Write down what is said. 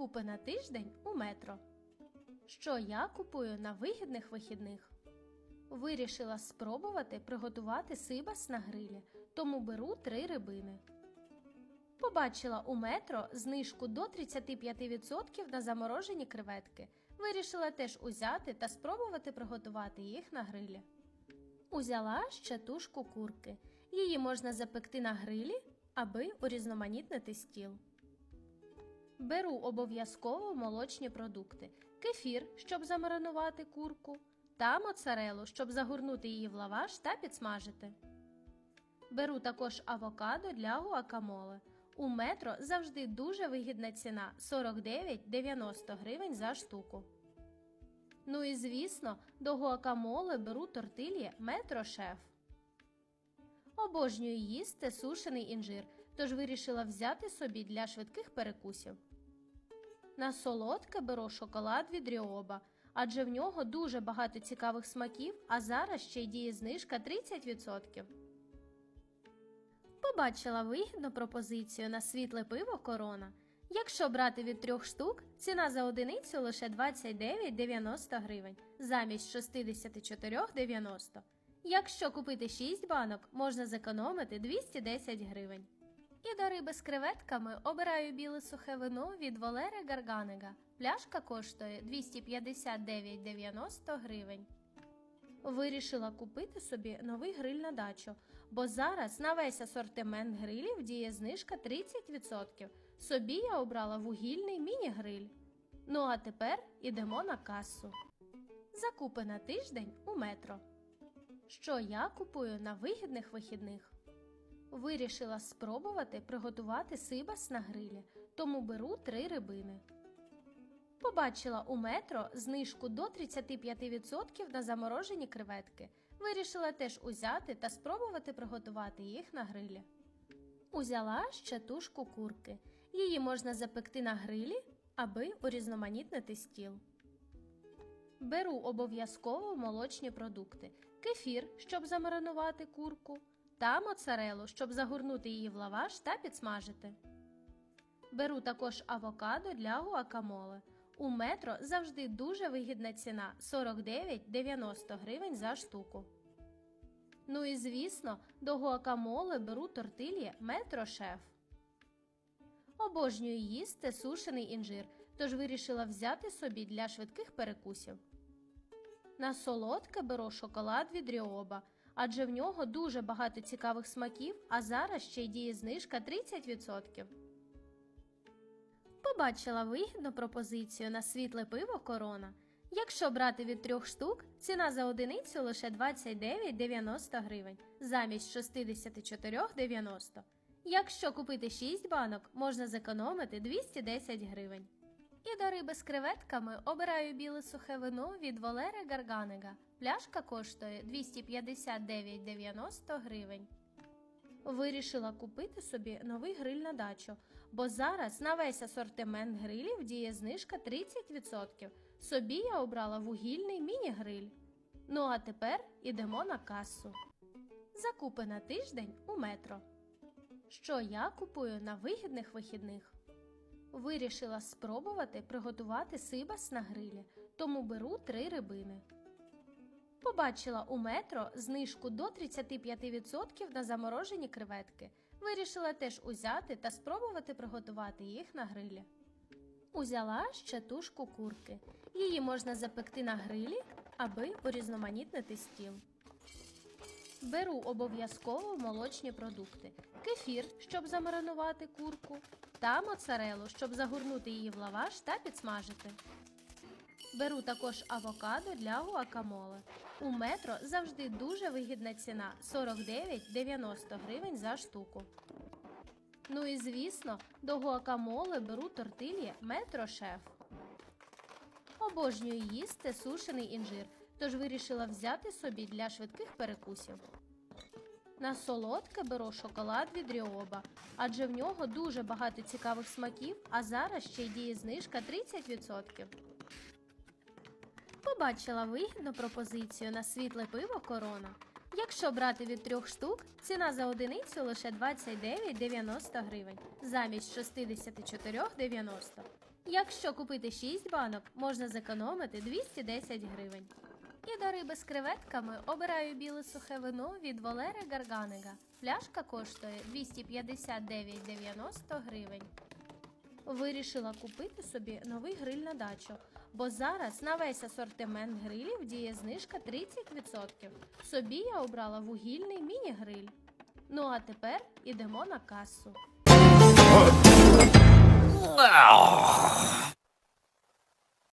Закупи на тиждень. Що я купую на вигідних вихідних? Вирішила спробувати приготувати сибас на грилі, тому беру три рибини. Побачила у метро знижку до 35% на заморожені креветки. Вирішила теж узяти та спробувати приготувати їх на грилі. Узяла ще тушку курки. Її можна запекти на грилі, аби урізноманітнити стіл. Беру обов'язково молочні продукти: кефір, щоб замаринувати курку, та моцарелу, щоб загорнути її в лаваш та підсмажити. Беру також авокадо для гуакамоле. У метро завжди дуже вигідна ціна 49-90 гривень за штуку. Ну і звісно, до гуакамоле беру тортильє метро шеф. Обожнюю їсти сушений інжир, тож вирішила взяти собі для швидких перекусів. На солодке беру шоколад від Ріоба, адже в нього дуже багато цікавих смаків, а зараз ще й діє знижка 30%. Побачила вигідну пропозицію на світле пиво Корона. Якщо брати від трьох штук, ціна за одиницю лише 29,90 гривень замість 64,90. Якщо купити 6 банок, можна зекономити 210 гривень. І до риби з креветками обираю біле сухе вино від Волери Гарганега. Пляшка коштує 259,90 гривень. Вирішила купити собі новий гриль на дачу, бо зараз на весь асортимент грилів діє знижка 30%. Собі я обрала вугільний міні-гриль. Ну а тепер ідемо на касу. Закупи на тиждень у метро. Що я купую на вигідних вихідних? Вирішила спробувати приготувати сибас на грилі, тому беру три рибини. Побачила у метро знижку до 35% на заморожені креветки. Вирішила теж узяти та спробувати приготувати їх на грилі. Узяла ще тушку курки. Її можна запекти на грилі, аби урізноманітнити стіл. Беру обов'язково молочні продукти: кефір, щоб замаринувати курку, та моцарелу, щоб загорнути її в лаваш та підсмажити. Беру також авокадо для гуакамоле. У метро завжди дуже вигідна ціна 49-90 гривень за штуку. Ну і звісно, до гуакамоле беру тортильє метро шеф. Обожнюю їсти сушений інжир, тож вирішила взяти собі для швидких перекусів. На солодке беру шоколад від Ріоба, адже в нього дуже багато цікавих смаків, а зараз ще й діє знижка 30%. Побачила вигідну пропозицію на світле пиво Корона. Якщо брати від трьох штук, ціна за одиницю лише 29,90 гривень замість 64,90. Якщо купити 6 банок, можна зекономити 210 гривень. І до риби з креветками обираю біле сухе вино від Волери Гарганега. Пляшка коштує 259,90 гривень. Вирішила купити собі новий гриль на дачу, бо зараз на весь асортимент грилів діє знижка 30%. Собі я обрала вугільний міні-гриль. Ну а тепер ідемо на касу. Закупи на тиждень у метро. Що я купую на вигідних вихідних? Вирішила спробувати приготувати сибас на грилі, тому беру три рибини. Побачила у метро знижку до 35% на заморожені креветки. Вирішила теж узяти та спробувати приготувати їх на грилі. Узяла ще тушку курки. Її можна запекти на грилі, аби урізноманітнити стіл. Беру обов'язково молочні продукти: кефір, щоб замаринувати курку, та моцарелу, щоб загорнути її в лаваш та підсмажити. Беру також авокадо для гуакамоле. У метро завжди дуже вигідна ціна 49-90 гривень за штуку. Ну і звісно, до гуакамоле беру тортильє метро шеф. Обожнюю їсти сушений інжир, тож вирішила взяти собі для швидких перекусів. На солодке беру шоколад від Ріоба, адже в нього дуже багато цікавих смаків, а зараз ще й діє знижка 30%. Побачила вигідну пропозицію на світле пиво Корона. Якщо брати від трьох штук, ціна за одиницю лише 29,90 гривень, замість 64,90. Якщо купити 6 банок, можна зекономити 210 гривень. І до риби з креветками обираю біле сухе вино від Волери Гарганега. Пляшка коштує 259,90 гривень. Вирішила купити собі новий гриль на дачу, бо зараз на весь асортимент грилів діє знижка 30%. Собі я обрала вугільний міні-гриль. Ну а тепер ідемо на касу.